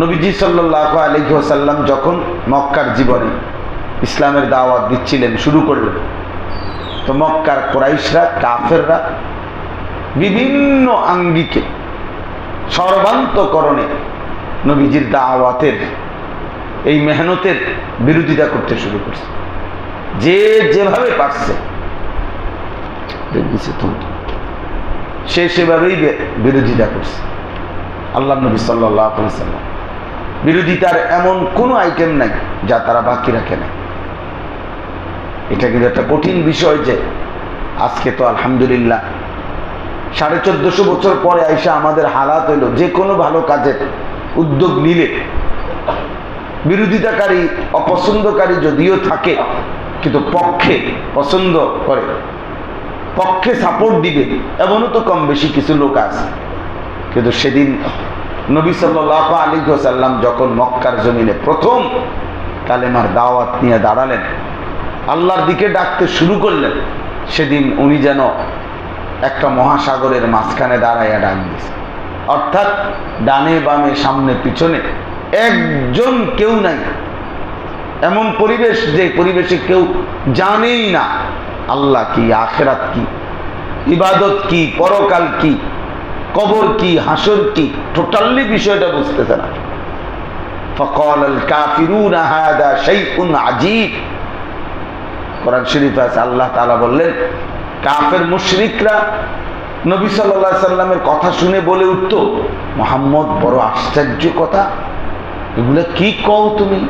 নবীজি সাল্লাহ আলহিহাসাল্লাম যখন মক্কার জীবনে ইসলামের দাওয়াত দিচ্ছিলেন, শুরু করলেন, তো মক্কার কোরাইশরা, কাফেররা বিভিন্ন আঙ্গিকে সর্বান্তকরণে নবীজির দাওয়াতের, এই মেহনতের বিরোধিতা করতে শুরু করছে। যে যেভাবে পারছে সে সেভাবেই বিরোধিতা করছে। আল্লাহ নবী সাল্লাহ সাল্লাম বিরোধিতার এমন কোনো আইটেম নাই যা তারা বাকি রাখে না এটা কিন্তু একটা কঠিন বিষয় যে আজকে তো আলহামদুলিল্লাহ সাড়ে চোদ্দশো বছর পরে আইসা আমাদের হালাত হইল যে কোনো ভালো কাজের উদ্যোগ নিলে। বিরোধিতাকারী অপছন্দকারী যদিও থাকে, কিন্তু পক্ষে পছন্দ করে। পক্ষে সাপোর্ট দিবে, এমনও তো কম বেশি কিছু লোক আছে। কিন্তু সেদিন নবী সাল্লাহ আলী সাল্লাম যখন মক্কার জমিনে প্রথম কালেমার দাওয়াত নিয়ে দাঁড়ালেন, আল্লাহর দিকে ডাকতে শুরু করলেন, সেদিন উনি যেন একটা মহাসাগরের মাঝখানে দাঁড়াইয়া ডাক দিয়েছে। অর্থাৎ ডানে বামে সামনে পিছনে একজন কেউ নাই। এমন পরিবেশ যে পরিবেশে কেউ জানেই না, আল্লাহ কি, আখেরাত কি, ইবাদত কি, পরকাল কি কবর কি, হাসর কি টোটালি বিষয়টা বুঝতেছে না। ফকল শরীফ আল্লাহ তাআলা বললেন, কাফের কথা শুনে বলে উঠতো বড় আশ্চর্য কথা। এগুলো কি কও তুমি?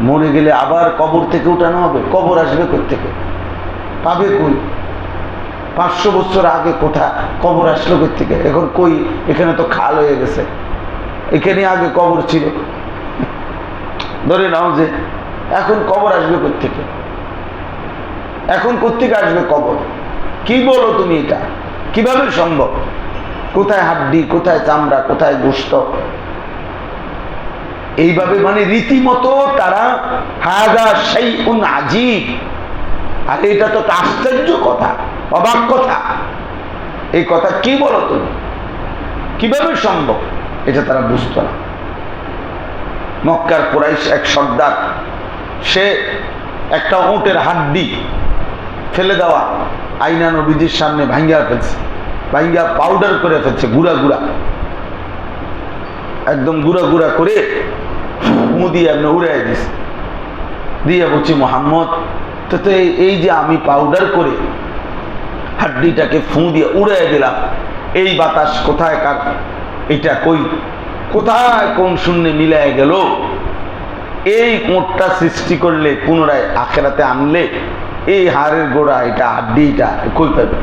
মরে গেলে আবার কবর থেকে উঠানো হবে। কবর আসবে থেকে পাবে কই? পাঁচশো বছর আগে কোথায়? কবর আসলো থেকে। এখন কই? এখানে তো খাল হয়ে গেছে। এখানে আগে কবর ছিল। ধরে নাও যে এখন কবর আসবে থেকে এখন কোথেকে আসবে কবর? কি বলো তুমি এটা? কীভাবে সম্ভব? কোথায় হাড্ডি, কোথায় চামড়া, কোথায় গোস্ত এইভাবে মানে রীতিমতো তারা হাজা সেই উন আজিব আর এটা তো আশ্চর্য কথা। অবাক কথা। এই কথা কি বলো তুমি? কীভাবে সম্ভব? এটা তারা বুঝত না। মক্কার কোরাইশ এক সর্দার, সে একটা উটের হাড্ডি ফেলে দেওয়া আইনা নবীজির সামনে ভাঙ্গিয়া ফেলছে ভাঙ্গিয়া পাউডার করে ফেলছে গুড়া গুড়া। একদম গুড়া গুড়া করে দিয়ে আপনি উড়াই দিছে। দিয়ে বলছি, মোহাম্মদ, তো এই যে আমি পাউডার করে হাড্ডিটাকে ফু দিয়ে উড়াই দিলাম। এই বাতাস কোথায় কার? এটা কই? কোথায় কোন শূন্যে মিলায় গেল? এই কোটটা সৃষ্টি করলে, পুনরায় আখেরাতে আনলে, এই হাড়ের গোড়া, এটা হাড্ডিটা কই পাবে?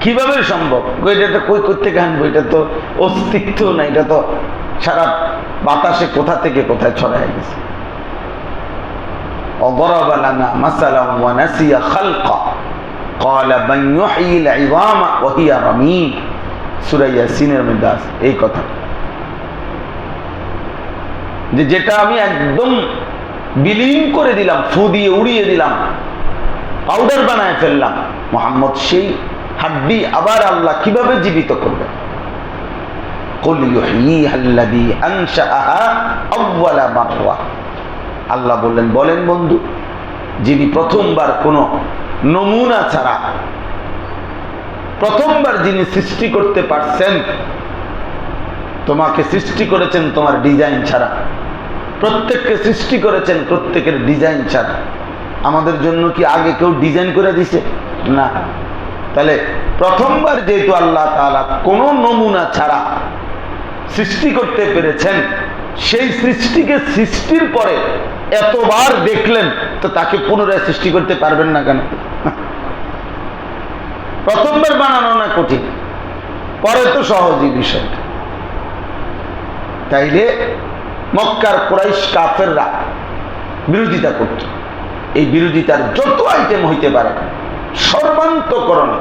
কীভাবে সম্ভব? এটা তো কই করতে আনব? এটা তো অস্তিত্ব না, এটা তো সারা বাতাসে কোথা থেকে কোথায় ছড়ায় গেছে? وضرب لنا مثلا ونسي خلقا قال من يحيي العظام وهي رميم সূরা ইয়াসিনের মধ্যে আছে এই কথা যে যেটা আমি একদম বিলীন করে দিলাম ফু দিয়ে উড়িয়ে দিলাম পাউডার বানায় ফেললাম মোহাম্মদ সেই হাড্ডি আবার আল্লাহ কিভাবে জীবিত করবে قل يحييها الذي أنشأها أول مرة আল্লাহ বললেন, বলেন বন্ধু, যিনি প্রথমবার কোনো নমুনা ছাড়া প্রথমবার যিনি সৃষ্টি করতে পারছেন, তোমাকে সৃষ্টি করেছেন তোমার ডিজাইন ছাড়া, প্রত্যেককে সৃষ্টি করেছেন প্রত্যেকের ডিজাইন ছাড়া। আমাদের জন্য কি আগে কেউ ডিজাইন করে দিছে? না। তাহলে প্রথমবার যেহেতু আল্লাহ তাআলা কোনো নমুনা ছাড়া সৃষ্টি করতে পেরেছেন, সেই সৃষ্টিকে সৃষ্টির পরে এতবার দেখলেন, তো তাকে পুনরায় সৃষ্টি করতে পারবেন না কেন? প্রথমবার বানানো না কঠিন। পরে তো সহজই বিষয়টা তাইলে মক্কার কোরাইশ কাফেররা বিরোধিতা করত। এই বিরোধিতার যত আইটেম হইতে পারে, সর্বান্তকরণে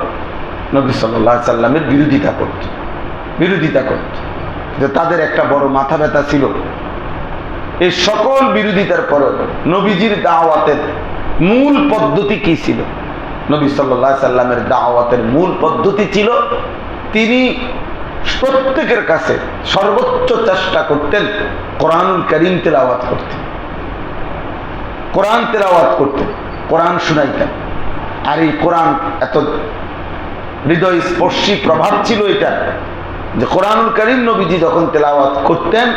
নবী সাল্লাহ সাল্লামের বিরোধিতা করত। বিরোধিতা করত। যে তাদের একটা বড় মাথা ব্যথা ছিল। এই সকল বিরোধিতার পর নবীজির দাওয়াতের মূল পদ্ধতি কি ছিল? নবী সাল্লাহ সাল্লামের দাওয়াতের মূল পদ্ধতি ছিল তিনি প্রত্যেকের কাছে সর্বোচ্চ চেষ্টা করতেন কোরআন করিম তেলাওয়াত করতেন কোরআন তেলাওয়াত করতেন কোরআন শুনাইতেন। আর এই কোরআন এত হৃদয় স্পর্শী প্রভাব ছিল এটা যে কোরআনুল করিম নবীজি যখন তেলাওয়াত করতেন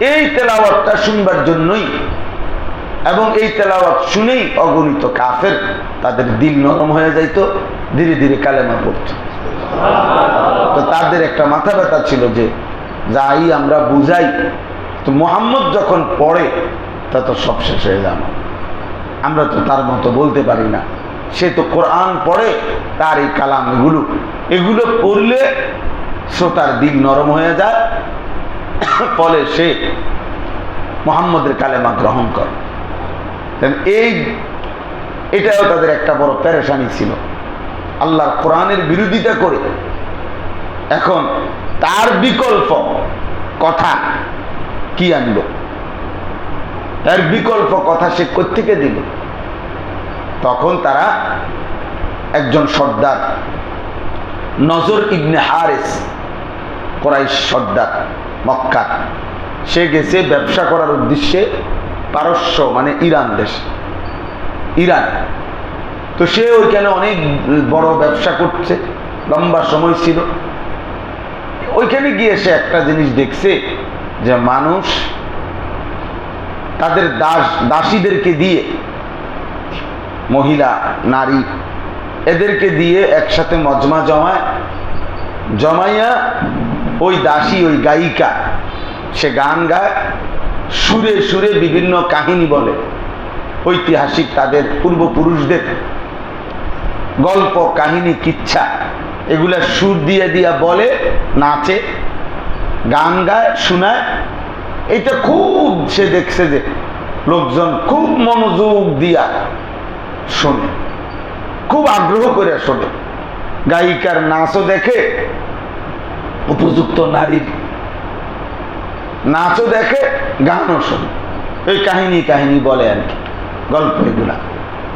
এই তেলাওয়াতটা শুনবার জন্যই এবং এই তেলাওয়াত শুনেই অগণিত কাফের তাদের দিল নরম হয়ে যাইতো, ধীরে ধীরে কালেমা পড়ত। তো তাদের একটা মাথা ব্যথা ছিল যে, যাই আমরা বুঝাই, তো মোহাম্মদ যখন পড়ে, তা তো সব শেষ হয়ে যাবে। আমরা তো তার মতো বলতে পারি না। সে তো কোরআন পড়ে, তার এই কালাম এগুলো এগুলো পড়লে শ্রোতার দিল নরম হয়ে যায় ফলে সে মোহাম্মদের কালেমা গ্রহণ করে। এই, এটাও তাদের একটা বড় প্যারেশানি ছিল। আল্লাহর কোরআনের বিরোধিতা করে এখন তার বিকল্প কথা কি আনবে তার বিকল্প কথা সে কোথেকে দিল? তখন তারা একজন সর্দার, নজর ইবনে হারেস, কোরাইশ সর্দার। মক্কা। সে গেছে ব্যবসা করার উদ্দেশ্যে পারস্য মানে ইরান দেশ। ইরান। তো সে ওইখানে অনেক বড় ব্যবসা করছে, লম্বা সময় ছিল। ওইখানে গিয়ে সে একটা জিনিস দেখছে, যে মানুষ তাদের দাস, দাসীদেরকে দিয়ে, মহিলা, নারী, এদেরকে দিয়ে একসাথে মজমা জমায়, জমাইয়া ওই দাসী, ওই গায়িকা, সে গান গায়, সুরে সুরে বিভিন্ন কাহিনী বলে। ঐতিহাসিক তাদের পূর্বপুরুষদের গল্প, কাহিনী, কিচ্ছা, এগুলা সুর দিয়ে দিয়া বলে, নাচে, গান গায়, শোনায়। এটা খুব সে দেখছে যে লোকজন খুব মনোযোগ দিয়া শোনে, খুব আগ্রহ করে শোনে। গায়িকার নাচও দেখে উপযুক্ত নারীর নাচও দেখে, গানও শোনে। ওই কাহিনী কাহিনী বলে আর কি, গল্প এগুলা।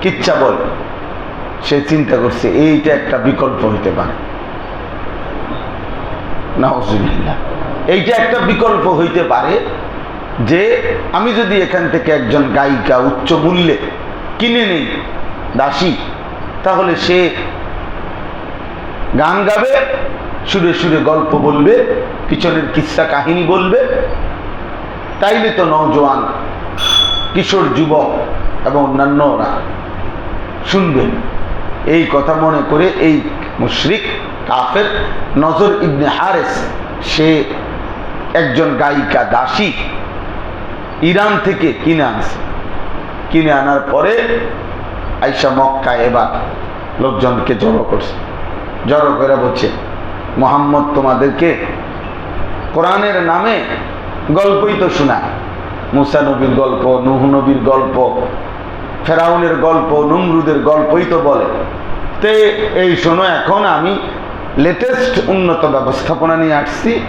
কিচ্ছা বলে। সে চিন্তা করছে, এইটা একটা বিকল্প হইতে পারে। নাউজুবিল্লাহ। এইটা একটা বিকল্প হইতে পারে যে আমি যদি এখান থেকে একজন গায়িকা উচ্চ মূল্যে কিনে নেই, দাসী, তাহলে সে গান গাবে সুরে সুরে গল্প বলবে পিছনের কিসা কাহিনী বলবে। তাইলে তো নজওয়ান কিশোর যুবক এবং অন্যান্যরা শুনবেন এই কথা মনে করে এই মুশরিক, কাফের, নজর ইবনে হারেস, সে একজন গায়িকা দাসী, ইরান থেকে কিনে আনছে। কিনে আনার পরে আইসা মক্কা এবার লোকজনকে জড়ো করছে। জড়ো করে বলছে মোহাম্মদ তোমাদেরকে কোরআনের নামে গল্পই তো শোনায় মুসা নবীর গল্প, নুহ নবীর গল্প, ফেরাউনের গল্প, নমরুদের গল্পই তো বলে। তে, এই শোনো, এখন আমি লেটেস্ট উন্নত ব্যবস্থাপনা নিয়ে আসছি।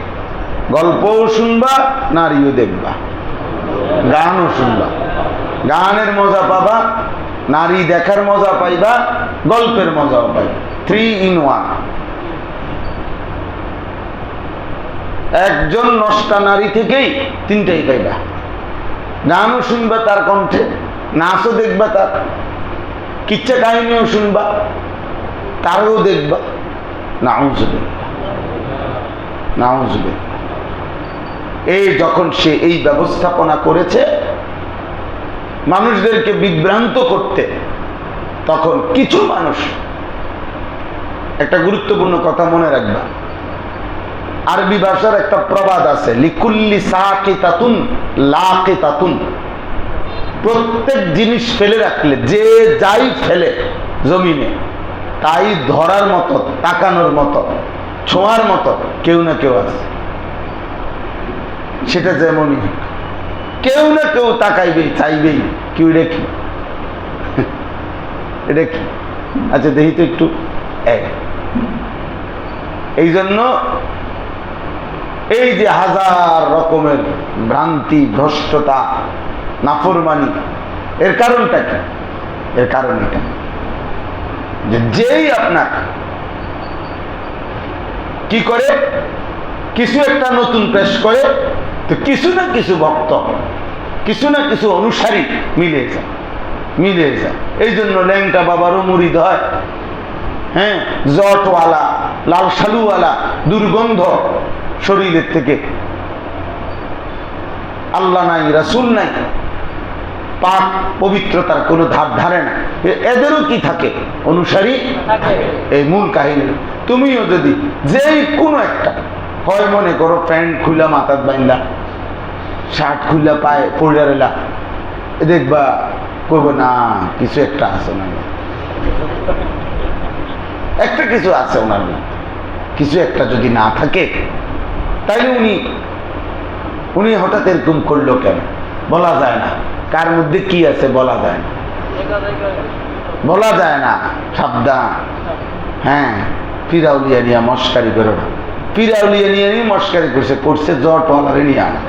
গল্পও শুনবা, নারীও দেখবা। গানও শুনবা। গানের মজা পাবা, নারী দেখার মজা পাইবা, গল্পের মজাও পাইবা। থ্রি ইন ওয়ান একজন নষ্টা নারী থেকেই তিনটাই পাইবা। গানও শুনবা তার কণ্ঠে, নাচও দেখবা তার। কিচ্ছা কাহিনীও শুনবা, তারও দেখবা। নাউজুবিল্লাহ নাউজুবিল্লাহ। এই যখন সে এই ব্যবস্থাপনা করেছে, মানুষদেরকে বিভ্রান্ত করতে, তখন কিছু মানুষ একটা গুরুত্বপূর্ণ কথা মনে রাখবা। আরবি ভাষার একটা প্রবাদ আছে, লিকুল্লি সাকে তাতুন লাকে তাতুন প্রত্যেক জিনিস ফেলে রাখলে, যে যাই ফেলে জমিনে, তাই ধরার মতো, তাকানোর মতো, ছোঁয়ার মতো কেউ না কেউ আছে। সেটা যেমনই কেউ না কেউ তাকাইবেই, চাইবেই কেউ রেখি কি? আচ্ছা দেখি তো একটু। এই। জন্য এই যে হাজার রকমের ভ্রান্তি, ভ্রষ্টতা, নাফরমানি, এর কারণটা কি? এর কারণ এটা। যে যেই আপনার কি করে? কিছু একটা নতুন পেশ করে, তো কিছু না কিছু ভক্ত কিছু না কিছু অনুসারী মিলে যায় মিলে যায়। এই জন্য ল্যাংটা বাবারও মুড়িদ হয়। হ্যাঁ জটওয়ালা লাল সালুওয়ালা দুর্গন্ধ শরীরের থেকে। আল্লাহ নাই রাসুল নাই। পাক পবিত্রতার কোনো ধার ধারে না। এদেরও কি থাকে? অনুসারী এই মূল কাহিনী। তুমিও যদি যেই কোনো একটা হয় মনে করো প্যান্ট খুলা মাথার বাইন্দা শার্ট খুলা পায়ে পড়ে দেখবা কইব না কিছু একটা আছে না একটা কিছু আছে ওনার কিছু একটা যদি না থাকে তাইলে উনি উনি হঠাৎ এরকম করল কেন? বলা যায় না। কার মধ্যে কি আছে বলা যায় না। বলা যায় না। সাবধান। হ্যাঁ ফিরাউলিয়া নিয়ে মস্কারি করো না। ফিরাউলিয়া নিয়ে নিয়ে মস্কারি করছে করছে জট ওয়ালারে নিয়ে আনা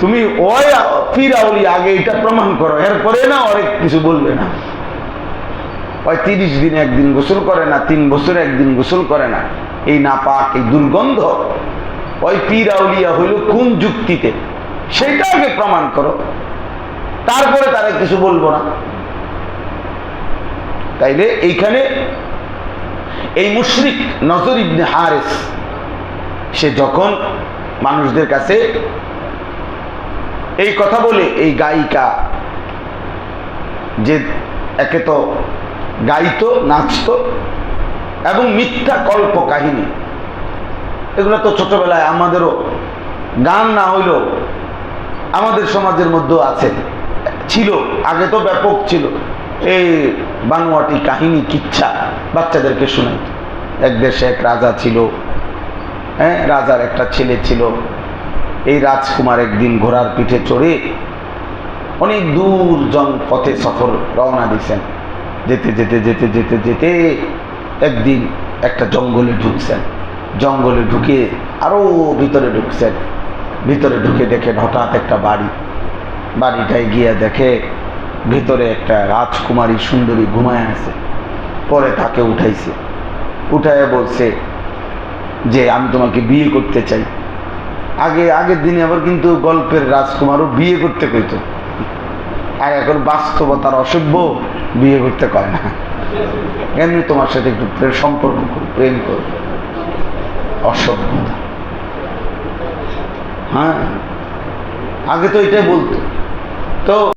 তুমি ওই ফিরাউলি আগে এটা প্রমাণ করো, এরপরে না অনেক কিছু বলবে না। ওই তিরিশ দিন একদিন গোসল করে না, তিন বছর একদিন গোসল করে না। এই নাপাক, এই দুর্গন্ধ ওই পীর হইল কোন যুক্তিতে? সেটা আগে প্রমাণ করো। তারপরে তারা কিছু বলব না। তাইলে এইখানে এই মুশরিক নজর ইবনে হারেস, সে যখন মানুষদের কাছে এই কথা বলে, এই গায়িকা যে একে তো গাইতো, নাচতো এবং মিথ্যা কল্প কাহিনী। এগুলো তো ছোটবেলায় আমাদেরও গান না হইলেও আমাদের সমাজের মধ্যেও আছে। ছিল, আগে তো ব্যাপক ছিল। এই বানোয়াটি কাহিনী, কিচ্ছা বাচ্চাদেরকে শোনাই এক দেশে এক রাজা ছিল হ্যাঁ রাজার একটা ছেলে ছিল। এই রাজকুমার একদিন ঘোড়ার পিঠে চড়ে অনেক দূর জন পথে সফর রওনা দিয়েছেন যেতে যেতে যেতে যেতে যেতে একদিন একটা জঙ্গলে ঢুকছেন। জঙ্গলে ঢুকে আরও ভিতরে ঢুকছেন। ভিতরে ঢুকে দেখেন হঠাৎ একটা বাড়ি। বাড়িটায় গিয়ে দেখে ভিতরে একটা রাজকুমারী সুন্দরী ঘুমায় আছে। পরে তাকে উঠাইছে। উঠায় বলছে যে, আমি তোমাকে বিয়ে করতে চাই। আগে, আগের দিনে আবার কিন্তু গল্পের রাজকুমারও বিয়ে করতে কইতো। আর এখন বাস্তবতার অসভ্য। বিয়ে করতে কয় না। এমনি তোমার সাথে একটু প্রে- সম্পর্ক করো, প্রেম করবে অসভ্যতা হ্যাঁ? আগে তো এটাই বলতো। তো